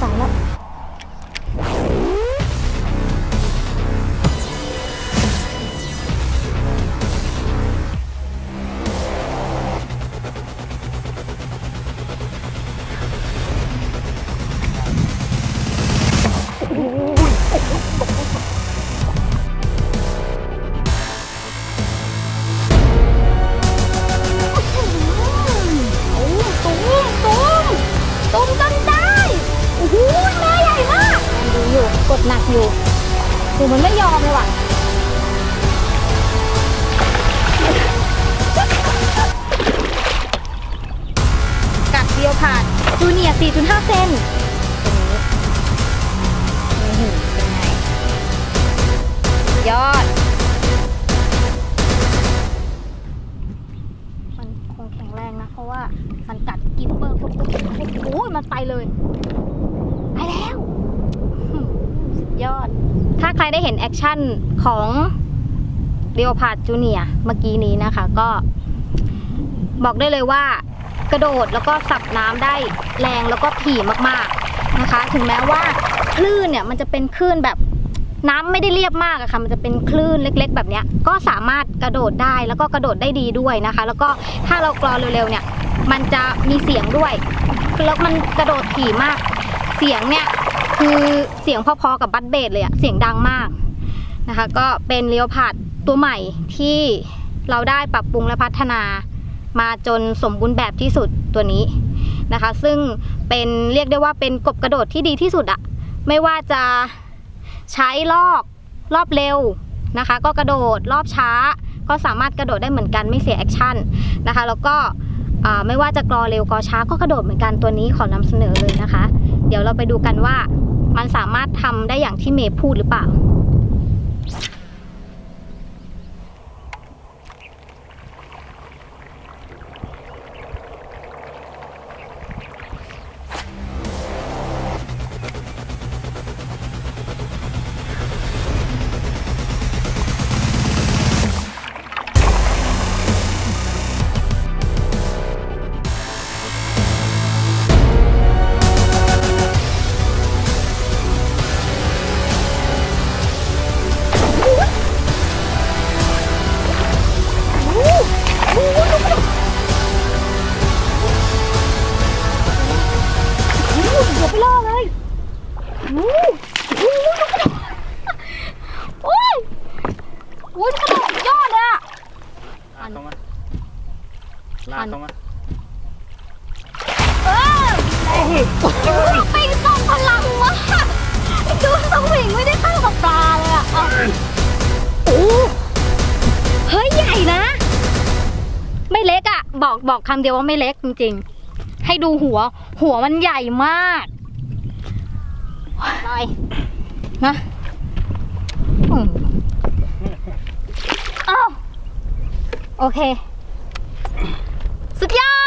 咋了。 หนักอยู่ดูมันไม่ยอมเลยว่ะกัดเดียวผ่านจูเนียร์4.5 เซนตรงนี้อื้อหือเป็นไงยอด มันคงแข็งแรงนะ เพราะว่ามันกัดกิปเปอร์ปุ๊บปุ๊บปุ๊บโอ้ยมันไปเลย ไปแล้วอื้อสุด ยอด ถ้าใครได้เห็นแอคชั่นของเ e โอพาดจูเนียเมื่อกี้นี้นะคะ ก็บอกได้เลยว่ากระโดดแล้วก็สับน้ำได้แรงแล้วก็ถี่มากๆนะคะ ถึงแม้ว่าคลื่นเนี่ยมันจะเป็นคลื่นแบบน้ำไม่ได้เรียบมากอะค่ะมันจะเป็นคลื่นเล็ก ๆ แบบนี้ก็สามารถกระโดดได้แล้วก็กระโดดได้ดีด้วยนะคะ แล้วก็ถ้าเรากรอเร็วๆเนี่ย มันจะมีเสียงด้วยแล้วมันกระโดดถี่มาก เสียงเนี่ย คือเสียงพอๆกับบัสเบสเลยอะเสียงดังมากนะคะ ก็เป็นเลียวพาดตัวใหม่ที่เราได้ปรับปรุงและพัฒนามาจนสมบูรณ์แบบที่สุดตัวนี้นะคะ ซึ่งเป็นเรียกได้ว่าเป็นกบกระโดดที่ดีที่สุดอะไม่ว่าจะใช้รอบรอบเร็วนะคะ ก็กระโดดรอบช้า ก็สามารถกระโดดได้เหมือนกันไม่เสียแอคชั่นนะคะ แล้วก็ไม่ว่าจะกรอเร็วกรอช้าก็กระโดดเหมือนกันตัวนี้ขอนำเสนอเลยนะคะ เดี๋ยวเราไปดูกันว่า มันสามารถทำได้อย่างที่เมย์พูดหรือเปล่า อ้ยมันกระโดดยอดเลยอะลากเข้ามาลากเข้ามาเออไปส่งพลังมากดูสวิงไม่ได้เข้ากับปลาเลยอะเอาโอ้เฮ้ยใหญ่นะ ไม่เล็กอะบอกบอกคำเดียวว่าไม่เล็กจริงๆ ให้ดูหัว หัวมันใหญ่มากลอยนะอืมอ้าว โอเค สุดยอด